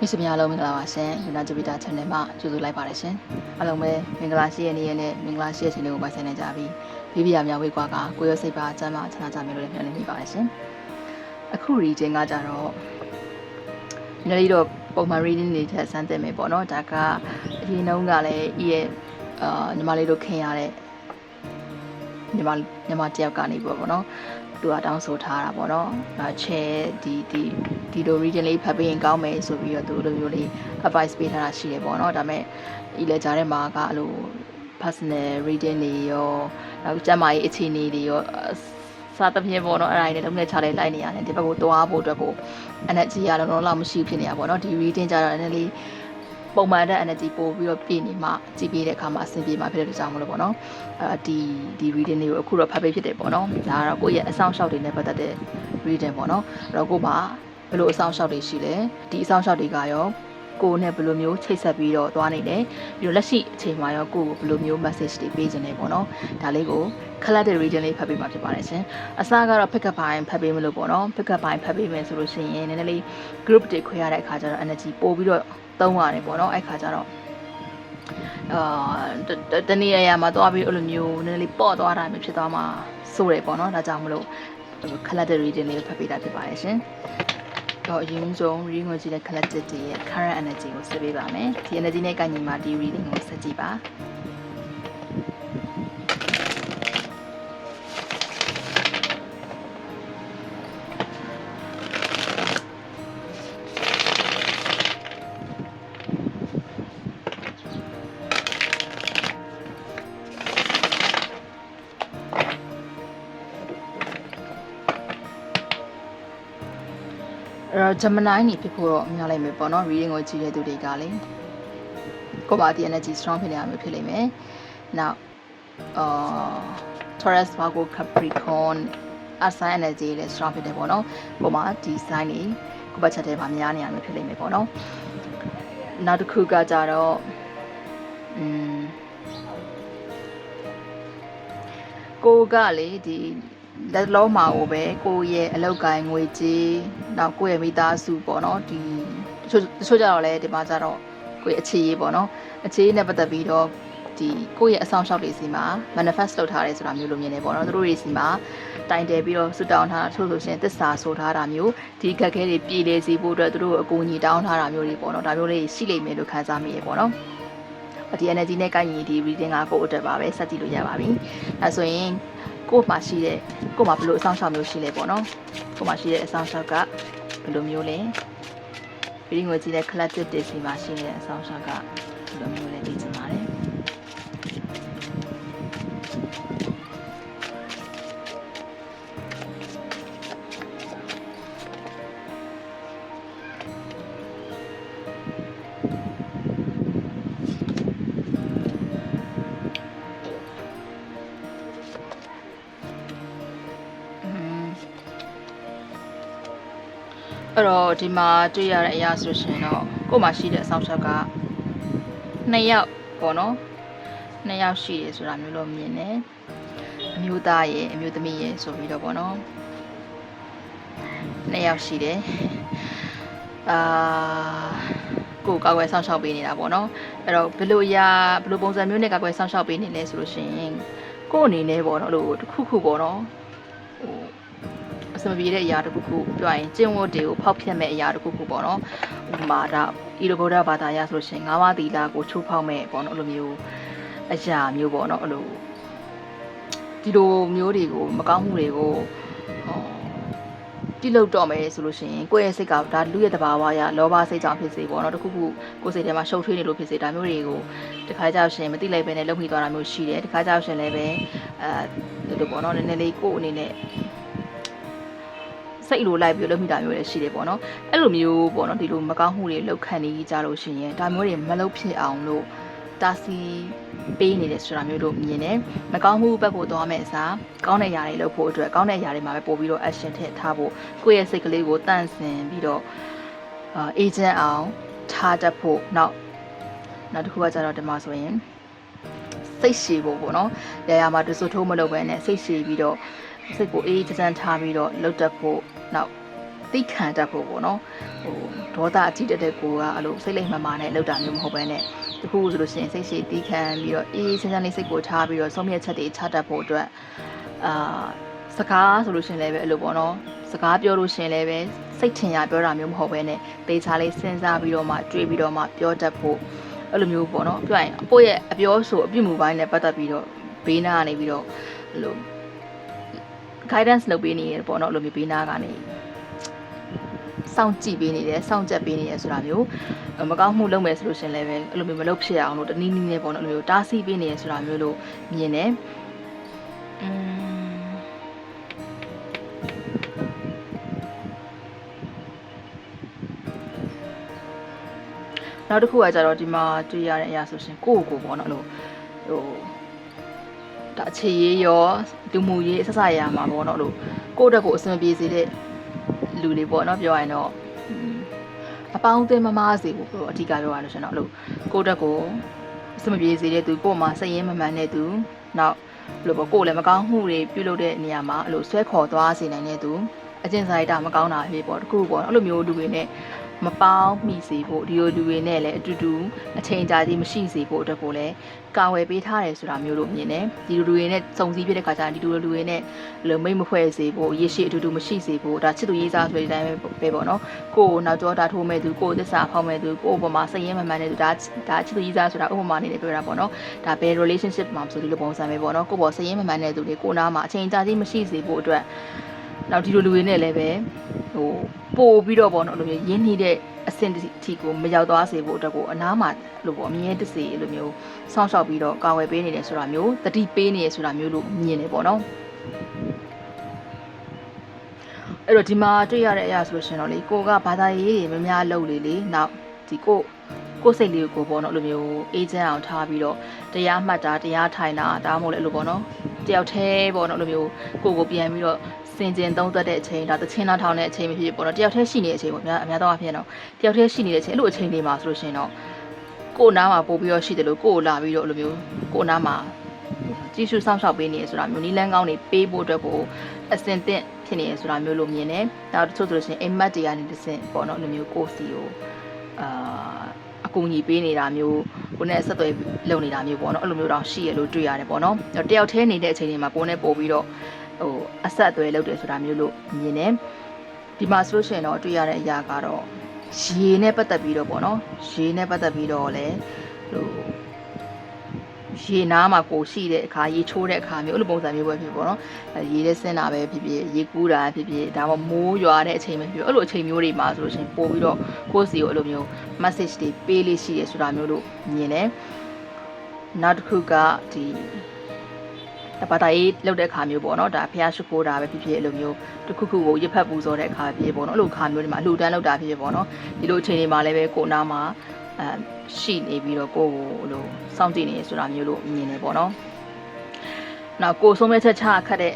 မိတ်ဆွေများအားလုံးမင်္ဂလာပါရှင်ယူနာဂျပီတာ channel မှာကြိုဆိုလိုက်ပါတယ်ရှင်အားလုံးပဲမင်္ဂလာရှိတဲ့နေ့ရက်နဲ့မင်္ဂလာရှိတဲ့ချိန်လေးကိုပိုင်ဆိုင်နေကြပြီးဘီဘီယာများဝေးကွာကကိုရောစိတ်ပါအချမ်းသာချမ်းသာကြမယ်လို့လည်းမျှော်လင့်မိပါတယ်ရှင်အခု reading ကကြတော့နည်းနည်းတော့ပုံမှန် reading တွေထက်စမ်းသစ်မယ်ပေါ့နော်ဒါကအရင်တုန်းကလည်းဤရဲ့အာညီမလေးတို့ခင်ရတဲ့ ညီမညီမတယောက်ကနေပေါ့ပေါ့နော်သူကတောင်းဆိုထားတာပေါ့နော်။အဲချဲဒီဒီဒီလို region လေးဖတ်ပေးရင်ကောင်းမယ်ဆိုပြီးတော့သူလိုမျိုးလေး advice ပေးထားတာရှိတယ်ပေါ့နော်။ဒါပေမဲ့ဒီလေကြားထဲမှာကအဲ့လို personal reading တွေရောနောက်ကျန်းမာရေးအခြေအနေတွေရောစာသဖြင့်ပေါ့နော်အဲ့ဒါတွေနဲ့လုံးနဲ့ချလိုက်လိုက်နေရတယ်ဒီဘက်ကိုသွားဖို့အတွက်ကို energy ရတော့တော့မရှိဖြစ်နေတာပေါ့နော်ဒီ reading ကြတော့နည်းနည်းလေး ပုံမှန်တဲ့ energy ပို့ပြီးတော့ပြည့်နေမှကြည်ပြည့်တဲ့အခါမှာအဆင်ပြေမှာဖြစ်တဲ့ကြောင့်မလို့ပေါ့နော်အဲဒီဒီ reading လေးကိုအခုတော့ဖတ်ပေးဖြစ်တယ်ပေါ့နော်ဒါကတော့ကိုယ့်ရဲ့အဆောင်ရှောက်တွေနဲ့ပတ်သက်တဲ့ reading ပေါ့နော်အဲ့တော့ကို့မှာဘယ်လိုအဆောင်ရှောက်တွေရှိလဲဒီအဆောင်ရှောက်တွေကရော ကိုယ်နဲ့ဘယ်လိုမျိုးချိတ်ဆက်ပြီးတော့သွားနေတယ်ပြီးတော့လက်ရှိအချိန်မှာရောကိုယ်ကိုဘယ်လိုမျိုး message တွေပေးခြင်းလဲပေါ့နော်ဒါလေးကို collected reading လေးဖတ်ပေးမှာဖြစ်ပါတယ်ရှင်အစကတော့ pick up ပိုင်းဖတ်ပေးမလို့ပေါ့နော် pick up ပိုင်းဖတ်ပေးမယ်ဆိုလို့ရှိရင်နည်းနည်းလေး group တွေခွဲရတဲ့အခါကျတော့ energy ပို့ပြီးတော့သုံးရတယ်ပေါ့နော်အဲ့ခါကျတော့အာတနေ့ရရမှာသွားပြီးအဲ့လိုမျိုးနည်းနည်းလေးပေါ့သွားတာမျိုးဖြစ်သွားမှာစိုးတယ်ပေါ့နော်ဒါကြောင့်မလို့ collected reading လေးဖတ်ပေးတာဖြစ်ပါတယ်ရှင် တော့အရင်ဆုံး reading ကိုကြည့်တဲ့ collected တွေရဲ့ current energy ကိုဆက်ပေးပါမယ်ဒီ energy နဲ့ကညီမှာဒီ reading ကိုဆက်ကြည့်ပါ အဲ့တော့ Gemini နေဖြစ်ဖို့တော့အများလိုက်မယ်ပေါ့နော် reading ကိုကြည့်ရတဲ့သူတွေကလေကိုပါဒီ energy strong ဖြစ်နေရမှာဖြစ်လိမ့်မယ်။ Now အာ Taurus Virgo Capricorn assign energy လည်း strong ဖြစ်တယ်ပေါ့နော်။ကိုပါဒီ sign နေကိုပတ်ချက်ထဲမှာများနေရမှာဖြစ်လိမ့်မယ်ပေါ့နော်။နောက်တစ်ခုကကြတော့อืมကိုကလေဒီ လက်လုံးမှာကိုပဲကိုယ့်ရဲ့အလောက်ကိုင်းငွေကြေးနောက်ကိုယ့်ရဲ့မိသားစုပေါ့နော်ဒီတချို့တချို့ကြတော့လဲဒီမှာကြတော့ကိုယ့်ရဲ့အခြေရေးပေါ့နော်အခြေရေးနဲ့ပတ်သက်ပြီးတော့ဒီကိုယ့်ရဲ့အဆောင်ရှောက်တွေစီမှာ manifest လုပ်ထားတယ်ဆိုတာမျိုးလိုမြင်နေပေါ့နော်သူတို့တွေစီမှာတိုင်တယ်ပြီးတော့ဆူတောင်းထားတာထို့ဆိုရှင်သစ္စာဆိုထားတာမျိုးဒီခက်ခဲတွေပြည်လေစီဖို့အတွက်သူတို့အကူအညီတောင်းထားတာမျိုးတွေပေါ့နော်ဒါမျိုးလေးရှိလိမ့်မယ်လို့ခံစားမိရပေါ့နော်ဒီ energy နဲ့ကိုက်ညီဒီ reading ကကိုယ့်အတွက်ပါပဲစက်ကြည့်လို့ရပါပြီအဲဆိုရင် ကိုယ့်မှာရှိတဲ့ကိုယ့်မှာဘယ်လိုအဆောင်ရှောက်မျိုးရှိလဲပေါ့နော်ကိုယ့်မှာရှိတဲ့အဆောင်ရှောက်ကဘယ်လိုမျိုးလဲ reading ကိုကြည့်တဲ့ collective တွေစီမှာရှိနေတဲ့အဆောင်ရှောက်ကဘယ်လိုမျိုးလဲ ဒီမှာတွေ့ရတဲ့အရာဆိုရှင်တော့ကို့မှာရှိတဲ့အဆောင်ချက်ကနှစ်ယောက်ပေါ့နော်နှစ်ယောက်ရှိတယ်ဆိုတာမျိုးလို့မြင်တယ်အမျိုးသားရဲ့အမျိုးသမီးရဲ့ဆိုပြီးတော့ပေါ့နော်နှစ်ယောက်ရှိတယ်အာကိုယ်ကောက်ွယ်ဆောင်ရှောက်ပေးနေတာပေါ့နော်အဲ့တော့ဘယ်လိုအရာဘယ်လိုပုံစံမျိုးနဲ့ကောက်ွယ်ဆောင်ရှောက်ပေးနေလဲဆိုလို့ရှိရင်ကို့အနေနဲ့ပေါ့နော်လို့တစ်ခုခုပေါ့နော်ဟို အစမပြေတဲ့အရာတစ်ခုခုပြောရင်ကျင့်ဝတ်တွေကိုဖောက်ဖျက်မဲ့အရာတစ်ခုခုပေါ့နော်ဥပမာဒါဤလိုဗုဒ္ဓဘာသာရဆိုလို့ရှိရင်ငါးပါးသီလကိုချိုးဖောက်မဲ့ပေါ့နော်အဲ့လိုမျိုးအရာမျိုးပေါ့နော်အဲ့လိုဒီလိုမျိုးတွေကိုမကောင်းမှုတွေကိုဟောတိလုတ်တော့မယ်ဆိုလို့ရှိရင်ကိုယ့်ရဲ့စိတ်ကဒါလူရဲ့တဘာဝရလောဘစိတ်ကြောင့်ဖြစ်စေပေါ့နော်တခုခုကိုယ်စိတ်ထဲမှာရှုပ်ထွေးနေလို့ဖြစ်စေဒါမျိုးတွေကိုတခါကြောက်ရှင်မသိလိုက်ပဲနဲ့လုံမိသွားတာမျိုးရှိတယ်တခါကြောက်ရှင်လည်းပဲအဲဒီလိုပေါ့နော်နည်းနည်းလေးကိုယ့်အနေနဲ့ စိတ်လိုလိုက်ပြီးလုပ်မိတာမျိုးလည်းရှိတယ်ပေါ့နော်အဲ့လိုမျိုးပေါ့နော်ဒီလိုမကောင်းမှုတွေလောက်ခံနေကြလို့ရှိရင်ဒါမျိုးတွေမလုပ်ဖြစ်အောင်လို့တာစီပေးနေတယ်ဆိုတာမျိုးတို့မြင်တယ်မကောင်းမှုဘက်ကိုသွားမဲ့အစားကောင်းတဲ့ຢာတွေလုပ်ဖို့အတွက်ကောင်းတဲ့ຢာတွေမှာပဲပို့ပြီးတော့ action ထည့်ထားဖို့ကိုယ့်ရဲ့စိတ်ကလေးကိုတန့်စင်ပြီးတော့အာ agent အောင်ထားတတ်ဖို့နောက်နောက်တစ်ခုကကျတော့ဒီမှာဆိုရင်စိတ်ရှည်ဖို့ပေါ့နော်။ရရမှာတဆူထိုးမလုပ်ဘဲနဲ့စိတ်ရှည်ပြီးတော့ စိတ်ကိုအေးအေးချမ်းချမ်းထားပြီးတော့လှုပ်တတ်ဖို့နောက်သိခံတတ်ဖို့ပေါ့နော်ဟိုဒေါသအကြည့်တတ်တဲ့ကိုကအဲ့လိုစိတ်လိမ်မှမာနဲ့လောက်တာမျိုးမဟုတ်ဘဲနဲ့တခုဆိုလို့ရှိရင်စိတ်ရှိတီးခံပြီးတော့အေးစမ်းစမ်းလေးစိတ်ကိုထားပြီးတော့ဆုံးဖြတ်ချက်တွေချတတ်ဖို့အတွက်အာစကားဆိုလို့ရှိရင်လည်းပဲအဲ့လိုပေါ့နော်စကားပြောလို့ရှိရင်လည်းပဲစိတ်ထင်ရပြောတာမျိုးမဟုတ်ဘဲနဲ့တေချာလေးစဉ်းစားပြီးတော့မှတွေးပြီးတော့မှပြောတတ်ဖို့အဲ့လိုမျိုးပေါ့နော်ပြောရင်အဖို့ရဲ့အပြောဆိုအပြုမူပိုင်းနဲ့ပတ်သက်ပြီးတော့ဘေးနားကနေပြီးတော့အဲ့လို guidance လုပ်ပေးနေရပေါ့နော်အဲ့လိုမျိုးဘေးနားကနေစောင့်ကြည့်ပေးနေတယ်စောင့်ကြက်ပေးနေတယ်ဆိုတာမျိုးမကောင်းမှုလုပ်မယ်ဆိုလို့ရှင်လည်းပဲအဲ့လိုမျိုးမလုပ်ဖြစ်အောင်လို့တနည်းနည်းနဲ့ပေါ့နော်အဲ့လိုမျိုးတားဆီးပေးနေရဆိုတာမျိုးလို့မြင်တယ်อืมနောက်တစ်ခုကကြတော့ဒီမှာတွေ့ရတဲ့အရာဆိုရှင်ကိုယ့်ကိုယ်ပေါ့နော်အဲ့လိုဟို ဒါအခြေရေးရောလူမှုရေးဆက်ဆံရမှာပေါ့နော်အဲ့လိုကိုယ့်တက်ကိုအဆင်ပြေစေတဲ့လူတွေပေါ့နော်ပြောရရင်တော့อืมအပေါင်းအသင်းမမားစေဘူးပြောအဓိကပြောရလို့ရှင်တော့အဲ့လိုကိုယ့်တက်ကိုအဆင်မပြေစေတဲ့သူကိုယ့်မှာစိတ်ရင်းမမှန်တဲ့သူနောက်ဘယ်လိုပေါ့ကိုယ်လည်းမကောင်းမှုတွေပြုလုပ်တဲ့နေရာမှာအဲ့လိုဆွဲခေါ်သွားစေနိုင်တဲ့သူအကျင့်စာရိတ္တမကောင်းတာဖြစ်ပေါ့တခုပေါ့အဲ့လိုမျိုးလူတွေနဲ့ မပေါင်းမိစေဖို့ဒီလိုလူတွေနဲ့လည်းအတူတူအချိန်ကြာကြီးမရှိစေဖို့အတွက်ကိုလည်းကာဝယ်ပေးထားတယ်ဆိုတာမျိုးလို့မြင်တယ်ဒီလူတွေနဲ့စုံစည်းဖြစ်တဲ့ခါကျရင်ဒီလူလူတွေနဲ့လိုမိတ်မဖွဲ့စေဖို့ရရှိအတူတူမရှိစေဖို့ဒါချစ်သူရေးစားဆိုတဲ့အတိုင်းပဲပေါ့နော်ကိုယ်နောက်ကျောတာထိုးမဲ့သူကိုယ်သစ္စာဖောက်မဲ့သူကိုယ်ပေါ်မှာစိတ်ရင်းမှန်မှန်တဲ့သူဒါဒါချစ်သူရေးစားဆိုတာဥပမာအနေနဲ့ပြောတာပေါ့နော်ဒါဘယ် relationship မှာဆိုဒီလိုပုံစံပဲပေါ့နော်ကိုယ်ပေါ်စိတ်ရင်းမှန်မှန်တဲ့သူတွေကိုနားမှာအချိန်ကြာကြီးမရှိစေဖို့အတွက်နောက်ဒီလိုလူတွေနဲ့လည်းပဲ ဟိုပို့ပြီးတော့ပေါ့နော်အဲ့လိုမျိုးရင်းနှီးတဲ့အဆင့်တစ်ထီကိုမရောက်သွားစေဖို့အတွက်ကိုအနားမှာလို့ပေါ့အမြဲတစေလိုမျိုးစောင့်ရှောက်ပြီးတော့ကာဝယ်ပေးနေတယ်ဆိုတာမျိုးတတိပေးနေရဆိုတာမျိုးလို့မြင်နေပေါ့နော်အဲ့တော့ဒီမှာတွေ့ရတဲ့အရာဆိုလို့ရှင်တော့လေကိုကဘာသာရေးတွေမများလုပ်လေလေနောက်ဒီကိုကိုယ်စိတ်လေးကိုပေါ့နော်အဲ့လိုမျိုးအေဂျင့်အောင်ထားပြီးတော့ တရားမှတ်တာတရားထိုင်တာဒါမှမဟုတ်လေအဲ့လိုပေါ့နော်တယောက်တည်းပေါ့နော်အဲ့လိုမျိုးကိုကိုပြန်ပြီးတော့စင်ကျင်သုံးသက်တဲ့အချိန်ဒါတချင်းနာထောင်တဲ့အချိန်မဖြစ်ဖြစ်ပေါ့နော်တယောက်တည်းရှိနေတဲ့အချိန်ပေါ့များအများသောအားဖြင့်တော့တယောက်တည်းရှိနေတဲ့အချိန်အဲ့လိုအချိန်လေးမှာဆိုလို့ရှိရင်တော့ကိုယ်နားမှာပို့ပြီးတော့ရှိတယ်လို့ကိုယ်လာပြီးတော့အဲ့လိုမျိုးကိုယ်နားမှာကြည့်ရှုစောင့်ရှောက်ပေးနေရဆိုတာမျိုးနီလန်းကောင်းနေပေးဖို့အတွက်ကိုအစင်သင့်ဖြစ်နေရဆိုတာမျိုးလို့မြင်တယ်။နောက်တချို့ဆိုလို့ရှိရင်အိမ်မက်တွေကနေတစ်ဆင့်ပေါ့နော်အဲ့လိုမျိုးကိုယ်စီကိုအာအ ကူအညီပေးနေတာမျိုးကိုနဲ့ဆက်သွယ်လုပ်နေတာမျိုးပေါ့နော်အဲ့လိုမျိုးတော့ရှိရလို့တွေ့ရတယ်ပေါ့နော်။တယောက်တည်းနေတဲ့အချိန်တွေမှာကိုယ်နဲ့ပို့ပြီးတော့ဟိုအဆက်အသွယ်လုပ်တယ်ဆိုတာမျိုးလို့မြင်တယ်ဒီမှာဆိုလို့ရှိရင်တော့တွေ့ရတဲ့အရာကတော့ရေနဲ့ပတ်သက်ပြီးတော့ပေါ့နော်ရေနဲ့ပတ်သက်ပြီးတော့လည်းဟို ရေနားမှာကိုရှိတဲ့အခါရေချိုးတဲ့အခါမျိုးအဲ့လိုပုံစံမျိုးပဲဖြစ်ပေါ့နော်အဲရေထဲဆင်းတာပဲဖြစ်ဖြစ်ရေကူးတာဖြစ်ဖြစ်ဒါမှမိုးရွာတဲ့အချိန်ပဲဖြစ်အဲ့လိုအချိန်မျိုးတွေမှာဆိုလို့ရှိရင်ပို့ပြီးတော့ကိုယ့်စီကိုအဲ့လိုမျိုး message တွေပေးလေးရှိတယ်ဆိုတာမျိုးလို့မြင်တယ်နောက်တစ်ခုကဒီဘာသာရေးလုပ်တဲ့အခါမျိုးပေါ့နော်ဒါဖះရှိခိုးတာပဲဖြစ်ဖြစ်အဲ့လိုမျိုးတစ်ခုခုကိုရစ်ဖက်ပူဇော်တဲ့အခါဖြစ်ပေါ့နော်အဲ့လိုအခါမျိုးတွေမှာအလှူဒန်းလုပ်တာဖြစ်ဖြစ်ပေါ့နော်ဒီလိုအချိန်တွေမှာလည်းပဲကိုနာမှာ အဲရှိနေပြီးတော့ကိုကိုဟိုစောင့်ကြည့်နေဆိုတာမျိုးလို့မြင်နေပေါ့နော်နောက်ကိုဆုံးမဲ့ချက်ချခတ်တဲ့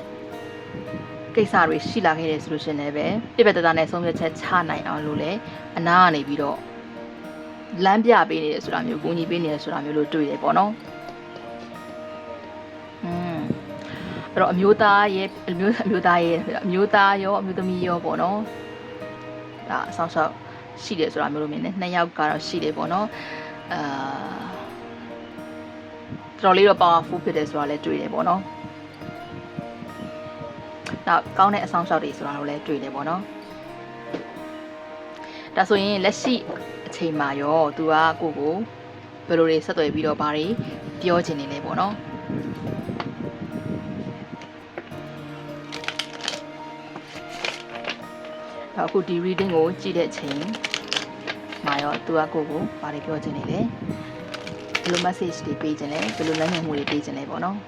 ကိစ္စတွေရှိလာခဲ့တယ်ဆိုလို့ရှင်လည်းပဲပြပြတတနဲ့ဆုံးဖြတ်ချက်ချနိုင်အောင်လို့လည်းအနာကနေပြီးတော့လမ်းပြပေးနေတယ်ဆိုတာမျိုးကိုညီပေးနေတယ်ဆိုတာမျိုးလို့တွေ့တယ်ပေါ့နော်အဲ့တော့အမျိုးသားရဲ့အမျိုးအမျိုးသားရဲ့အမျိုးသားရောအမျိုးသမီးရောပေါ့နော်ဒါအဆောင်ဆောက် ရှိတယ်ဆိုတာမျိုးလို့မြင်တယ်နှစ်ယောက်ကတော့ရှိတယ်ပေါ့နော်အာတော်လေးတော့ powerful ဖြစ်တယ်ဆိုတာလည်းတွေ့တယ်ပေါ့နော်နောက်ကောင်းတဲ့အဆောင်ရှောက်တွေဆိုတာကိုလည်းတွေ့တယ်ပေါ့နော်ဒါဆိုရင်လက်ရှိအချိန်မှာရောသူကကိုကိုဘယ်လိုတွေဆက်သွယ်ပြီးတော့ဘာတွေပြောချင်နေလဲပေါ့နော် တော့အခုဒီ reading ကိုကြည့်တဲ့အချိန်မှာရောသူကကိုကိုဘာတွေပြောချင်နေလဲဘယ်လို message တွေပေးချင်လဲဘယ်လိုလမ်းညွှန်မှုတွေပေးချင်လဲပေါ့နော်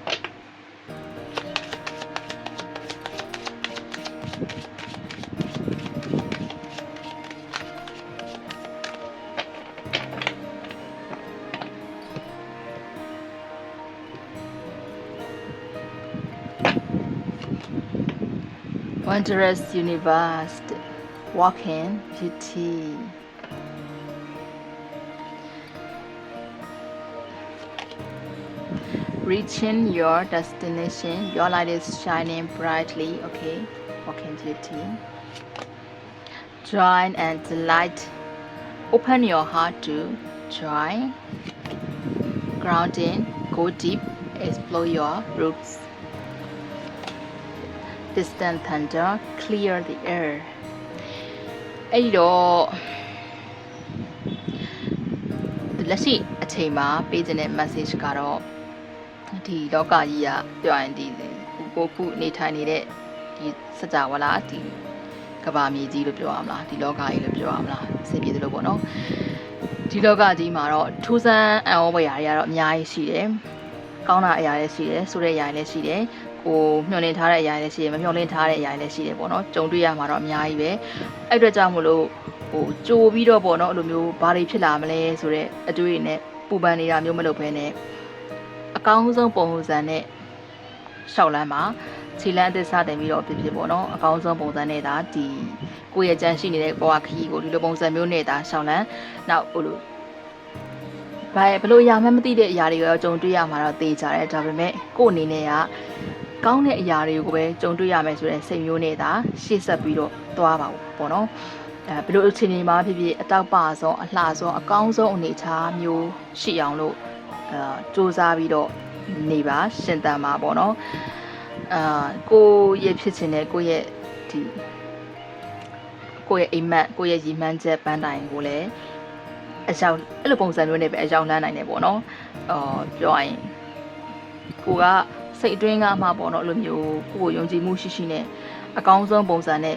Wondrous Universe Walk in Beauty. Reaching your destination. Your light is shining brightly Okay? Walk in Beauty. Join and delight. Open your heart to join grounding go deep explore your roots. Distant thunder clear the air အဲ့ဒီတော့လက်ရှိအချိန်မှာပေးခြင်းတဲ့ message ကတော့ဒီလောကကြီးကပြောရရင်ဒီကိုခုနေထိုင်နေတဲ့ဒီစကြဝဠာဒီကဘာမြေကြီးလို့ပြောရမလားဒီလောကကြီးလို့ပြောရမလားအဆင်ပြေသလိုပေါ့နော်ဒီလောကကြီးမှာတော့ထူးဆန်းအံ့ဩဖွယ်ရာတွေကတော့အများကြီးရှိတယ်ကောင်းတာအရာတွေရှိတယ်ဆိုတဲ့အရာတွေလည်းရှိတယ် ကိုမျှော်လင့်ထားတဲ့အရာတွေလည်းရှိတယ်မမျှော်လင့်ထားတဲ့အရာတွေလည်းရှိတယ်ပေါ့နော်ကြုံတွေ့ရမှာတော့အများကြီးပဲအဲ့အတွက်ကြောင့်မလို့ဟိုကြိုပြီးတော့ပေါ့နော်အဲ့လိုမျိုးဘာတွေဖြစ်လာမလဲဆိုတော့အတွေ့အနဲ့ပူပန်နေတာမျိုးမလုပ်ဘဲနဲ့အကောင်းဆုံးပုံစံနဲ့ရှောက်လန်းမှာခြေလန်းအသစ်စတင်ပြီးတော့ဖြစ်ဖြစ်ပေါ့နော်အကောင်းဆုံးပုံစံနဲ့ဒါဒီကိုယ့်ရဲ့ကြံရှိနေတဲ့ဘဝခရီးကိုဒီလိုပုံစံမျိုးနဲ့ဒါရှောက်လန်းနောက်ဟိုလိုဘာဘလို့အရာမှမသိတဲ့အရာတွေရောကြုံတွေ့ရမှာတော့သိကြတယ်ဒါပေမဲ့ကို့အနေနဲ့က ကောင်းတဲ့အရာတွေကိုပဲကြုံတွေ့ရမယ်ဆိုတဲ့စိတ်မျိုးနဲ့ဒါရှေ့ဆက်ပြီးတော့သွားပါပေါ့နော်အဲဘလို့အခြေအနေမှာဖြစ်ဖြစ်အတောက်ပဆုံးအလှဆုံးအကောင်းဆုံးအနေအထားမျိုးရှိအောင်လို့အဲစူးစမ်းပြီးတော့နေပါရှင်သန်ပါပေါ့နော်အာကိုယ့်ရဲ့ဖြစ်ချင်တဲ့ကိုယ့်ရဲ့ဒီကိုယ့်ရဲ့အိမ်မက်ကိုယ့်ရဲ့ရည်မှန်းချက်ပန်းတိုင်ကိုလည်းအကြောင်းအဲ့လိုပုံစံမျိုးနဲ့ပဲအကြောင်းလန်းနိုင်တယ်ပေါ့နော်အော်ပြောရရင်ကိုက စိတ်အတွင်းကမှပေါ့နော်အဲ့လိုမျိုးကိုကိုယုံကြည်မှုရှိရှိနဲ့အကောင်းဆုံးပုံစံနဲ့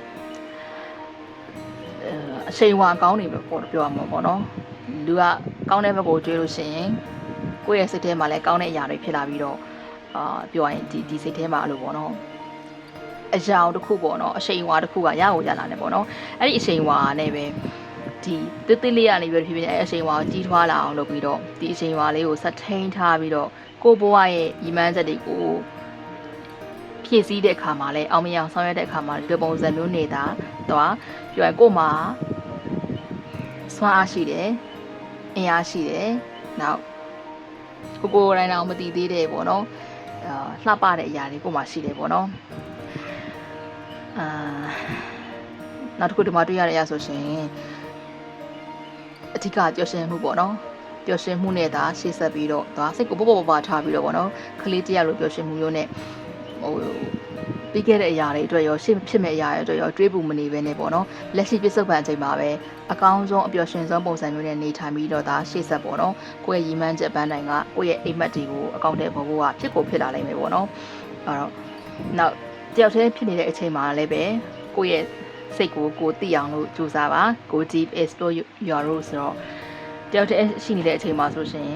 အချိန်ဝါကောင်းနေပဲပေါ့ပြောရမှာပေါ့နော်လူကကောင်းတဲ့ဘက်ကိုကြွေးလို့ရှိရင်ကိုယ့်ရဲ့စိတ်ထဲမှာလည်းကောင်းတဲ့အရာတွေဖြစ်လာပြီးတော့အာပြောရရင်ဒီဒီစိတ်ထဲမှာအဲ့လိုပေါ့နော်အရာတစ်ခုပေါ့နော်အချိန်ဝါတစ်ခုကရအောင်ရလာတယ်ပေါ့နော်အဲ့ဒီအချိန်ဝါနဲ့ပဲ ဒီတိတိလေးကနေပြီးဖြစ်ဖြစ်အဲ့အချိန်ဝါကိုကြီးထွားလာအောင်လုပ်ပြီးတော့ဒီအချိန်ဝါလေးကိုဆက်ထိန်ထားပြီးတော့ကိုဘဝရဲ့ညီမန်းချက်တွေကိုဖြည့်ဆည်းတဲ့အခါမှာလဲအောင်မရအောင်ဆောင်ရွက်တဲ့အခါမှာဒီပုံစံမျိုးနေတာတော့ပြောရင်ကို့မှာစွမ်းအားရှိတယ်အင်အားရှိတယ်နောက်ကိုကိုတိုင်းတော့မတည်သေးတယ်ပေါ့နော်အာလှပတဲ့အရာတွေကို့မှာရှိတယ်ပေါ့နော်အာနောက်တစ်ခုဒီမှာတွေ့ရတဲ့အရာဆိုရှင် အဓိကပျော်ရွှင်မှုပေါ့နော်ပျော်ရွှင်မှုနဲ့ဒါရှေ့ဆက်ပြီးတော့ဒါစိတ်ကိုပေါ့ပေါ့ပါထားပြီးတော့ပေါ့နော်ကလေးတယောက်လိုပျော်ရွှင်မှုမျိုးနဲ့ဟိုပြီးခဲ့တဲ့အရာတွေအတွက်ရောရှေ့ဖြစ်မဲ့အရာတွေအတွက်ရောတွေးပူမနေပဲနဲ့ပေါ့နော်လက်ရှိပြစ္ဆုတ်ပံအချိန်မှာပဲအကောင်းဆုံးအပျော်ရွှင်ဆုံးပုံစံမျိုးနဲ့နေထိုင်ပြီးတော့ဒါရှေ့ဆက်ပေါ့နော်ကိုယ့်ရဲ့ရည်မှန်းချက်ပန်းတိုင်ကကိုယ့်ရဲ့အိမ်မက်တွေကိုအကောင့်ထဲပေါ်ဖို့ကဖြစ်ကိုဖြစ်လာနိုင်မယ်ပေါ့နော်အဲ့တော့နောက်တယောက်တည်းဖြစ်နေတဲ့အချိန်မှာလည်းပဲကိုယ့်ရဲ့ စိတ်ကိုကိုသိအောင်လို့ကြိုးစားပါ go deep explore your roots ဆိုတော့တယောက်တည်းရှိနေတဲ့အချိန်မှာဆိုရှင်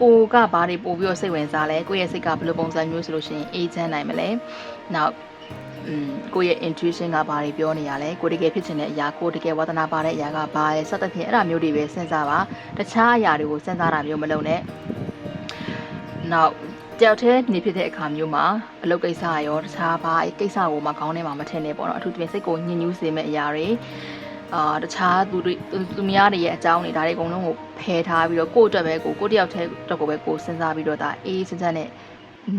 ကိုကဘာတွေပို့ပြီးတော့စိတ်ဝင်စားလဲကိုယ့်ရဲ့စိတ်ကဘယ်လိုပုံစံမျိုးဆိုလို့ရှိရင်အေးချမ်းနိုင်မလဲနောက်อืมကိုယ့်ရဲ့ intuition ကဘာတွေပြောနေရလဲကိုတကယ်ဖြစ်ချင်တဲ့အရာကိုတကယ်ဝါသနာပါတဲ့အရာကဘာလဲစသဖြင့်အဲ့ဒါမျိုးတွေပဲစဉ်းစားပါတခြားအရာတွေကိုစဉ်းစားတာမျိုးမလုပ်နဲ့နောက် တယောက်တည်းနေဖြစ်တဲ့အခါမျိုးမှာအလုပ်ကိစ္စရောတခြားဘာကိစ္စကိုမှခေါင်းထဲမှာမထင်နဲ့ပေါ့နော်အထူးသဖြင့်စိတ်ကိုညှဉ်းညူးစေမဲ့အရာတွေအာတခြားသူတွေသူများတွေရဲ့အကြောင်းတွေဒါတွေအကုန်လုံးကိုဖယ်ထားပြီးတော့ကိုယ့်အတွက်ပဲကိုကိုတယောက်တည်းအတွက်ကိုပဲကိုစဉ်းစားပြီးတော့ဒါအေးစစနဲ့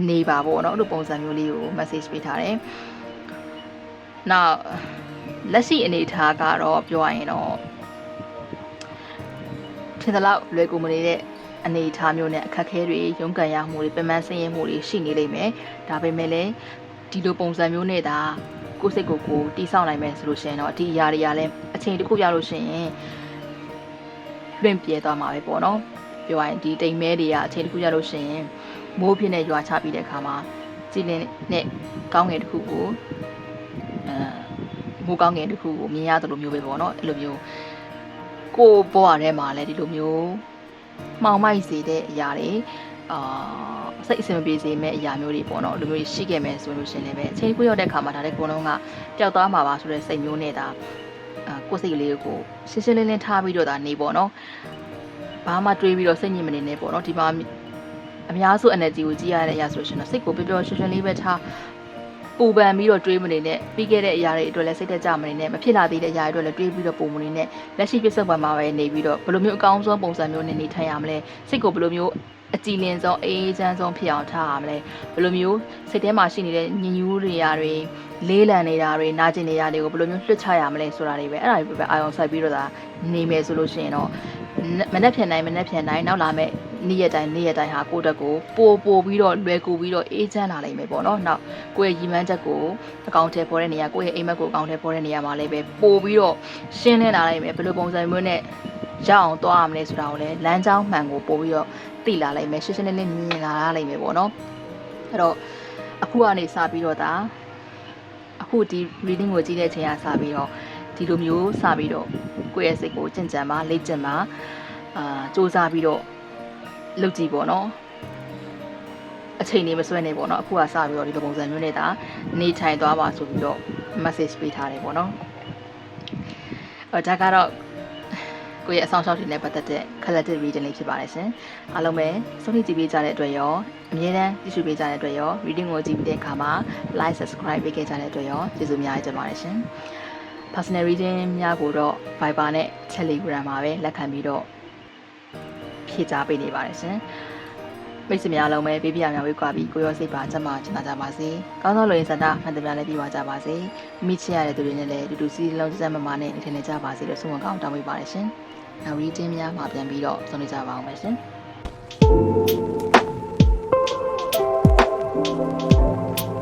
နေပါပေါ့နော်အဲ့လိုပုံစံမျိုးလေးကို message ပေးထားတယ်။နောက်လက်ရှိအနေအထားကတော့ပြောရရင်တော့ထင်သလောက်လွယ်ကူမနေတဲ့ အနေအထားမျိုးနဲ့အခက်အခဲတွေရုန်းကန်ရမှုတွေပင်ပန်းဆင်းရဲမှုတွေရှိနေလိမ့်မယ်။ဒါပေမဲ့လည်းဒီလိုပုံစံမျိုးနဲ့ဒါကိုယ်စိတ်ကိုကိုတီးဆောက်နိုင်မယ်ဆိုလို့ရှိရင်တော့ဒီအရာတွေကလည်းအချိန်တစ်ခုရလို့ရှိရင်လွင့်ပြေသွားမှာပဲပေါ့နော်။ပြောရရင်ဒီတိမ်မဲတွေကအချိန်တစ်ခုရလို့ရှိရင်မိုးဖြစ်နေရွာချပြီးတဲ့အခါမှာကြည်လင်နဲ့ကောင်းငယ်တစ်ခုကိုအဲမိုးကောင်းငယ်တစ်ခုကိုမြင်ရတယ်လို့မျိုးပဲပေါ့နော်အဲ့လိုမျိုးကိုယ်ဘဝထဲမှာလည်းဒီလိုမျိုး မှောင်မိုက်စေတဲ့အရာတွေအာစိတ်အဆင်မပြေစေမဲ့အရာမျိုးတွေပေါ့နော်ဒီလိုမျိုးရှိခဲ့မယ်ဆိုလို့ရှင်လည်းပဲအချိန်တစ်ခုရောက်တဲ့အခါမှာဒါလည်းကိုယ်လုံးကပျောက်သွားမှာပါဆိုတဲ့စိတ်မျိုးနဲ့ဒါအာကိုယ်စိတ်လေးကိုရှင်းရှင်းလင်းလင်းထားပြီးတော့ဒါနေပေါ့နော်ဘာမှတွေးပြီးတော့စိတ်ညစ်မနေနဲ့ပေါ့နော်ဒီမှာအများစု energy ကိုကြည့်ရတဲ့အရာဆိုလို့ရှင်တော့စိတ်ကိုပျော်ပျော်ရွှင်ရွှင်လေးပဲထား ပူပန်ပြီးတော့တွေးမနေနဲ့ပြီးခဲ့တဲ့အရာတွေအတွက်လည်းစိတ်သက်ကြမနေနဲ့မဖြစ်လာသေးတဲ့အရာတွေအတွက်လည်းတွေးပြီးတော့ပုံမနေနဲ့လက်ရှိပြစ္ဆုတ်ပံမှာပဲနေပြီးတော့ဘယ်လိုမျိုးအကောင်းဆုံးပုံစံမျိုးနဲ့နေထိုင်ရမလဲစိတ်ကိုဘယ်လိုမျိုးအကြည်လင်ဆုံးအေးအေးချမ်းဆုံးဖြစ်အောင်ထားရမလဲဘယ်လိုမျိုးစိတ်ထဲမှာရှိနေတဲ့ညင်ညူးတွေရာတွေလေးလံနေတာတွေနာကျင်နေတာတွေကိုဘယ်လိုမျိုးလွှတ်ချရမလဲဆိုတာတွေပဲအဲ့ဒါတွေပဲအာရုံစိုက်ပြီးတော့ဒါနေမယ်ဆိုလို့ရှိရင်တော့ မနှက်ဖြန်တိုင်းမနှက်ဖြန်တိုင်းနောက်လာမဲ့နေ့ရက်တိုင်းနေ့ရက်တိုင်းဟာကိုယ့်တက်ကိုပို့ပို့ပြီးတော့လွယ်ကူပြီးတော့အေးချမ်းလာနိုင်မယ်ပေါ့နော်နောက်ကိုယ့်ရဲ့ရည်မှန်းချက်ကိုအကောင့်ထဲပေါ်တဲ့နေရာကိုယ့်ရဲ့အိမ်မက်ကိုအကောင့်ထဲပေါ်တဲ့နေရာမှာလည်းပဲပို့ပြီးတော့ရှင်းလင်းလာနိုင်မယ်ဘယ်လိုပုံစံမျိုးနဲ့ရအောင်သွားရမလဲဆိုတာကိုလည်းလမ်းကြောင်းမှန်ကိုပို့ပြီးတော့သိလာနိုင်မယ်ရှင်းရှင်းလင်းလင်းမြင်လာရနိုင်မယ်ပေါ့နော်အဲ့တော့အခုကနေစပြီးတော့ဒါအခုဒီ reading ကိုကြည့်တဲ့အချိန်ကစပြီးတော့ဒီလိုမျိုးစပြီးတော့ ကိုယ့်ရဲ့စိတ်ကိုကြင်ကြံပါလေ့ကျင့်ပါအာစူးစမ်းပြီးတော့လုပ်ကြည့်ပေါ့နော်အချိန်နေမဆွဲနေပေါ့နော်အခုကစပြီးတော့ဒီလိုပုံစံမျိုးနဲ့ဒါနေထိုင်သွားပါဆိုပြီးတော့ message ပေးထားတယ်ပေါ့နော်အဲဒါကတော့ကိုယ့်ရဲ့အဆောင်ရှောက်တွေနဲ့ပတ်သက်တဲ့ collective reading လေးဖြစ်ပါတယ်ရှင်အားလုံးပဲစုံဖြတ်ကြည့်ပေးကြတဲ့အတွက်ရောအမြဲတမ်းကြည့်ရှုပေးကြတဲ့အတွက်ရော reading ကိုကြည့်ပြီးတဲ့အခါမှာ like subscribe ပေးခဲ့ကြတဲ့အတွက်ရောကျေးဇူးအများကြီးတင်ပါတယ်ရှင် personal reading များကိုတော့ Viber နဲ့ Telegram မှာပဲလက်ခံပြီးတော့ဖြည့်ချပေးနေပါတယ်ရှင်မိတ်ဆွေများလုံးပဲပေးပြများဝေးကွာပြီးကိုရောစိတ်ပါကျမချင်သာကြပါစေ။ကောင်းသောလူရင်းစတာမှန်သမျှလည်းပြပါကြပါစေ။မိချစ်ရတဲ့သူတွေနဲ့လည်းတူတူစီလုံးစစမမနဲ့နေထိုင်နေကြပါစေလို့ဆုမကောင်းတောင်းပေးပါတယ်ရှင်။နောက် reading များမှာပြန်ပြီးတော့ဆုံးနေကြပါအောင်မယ်ရှင်။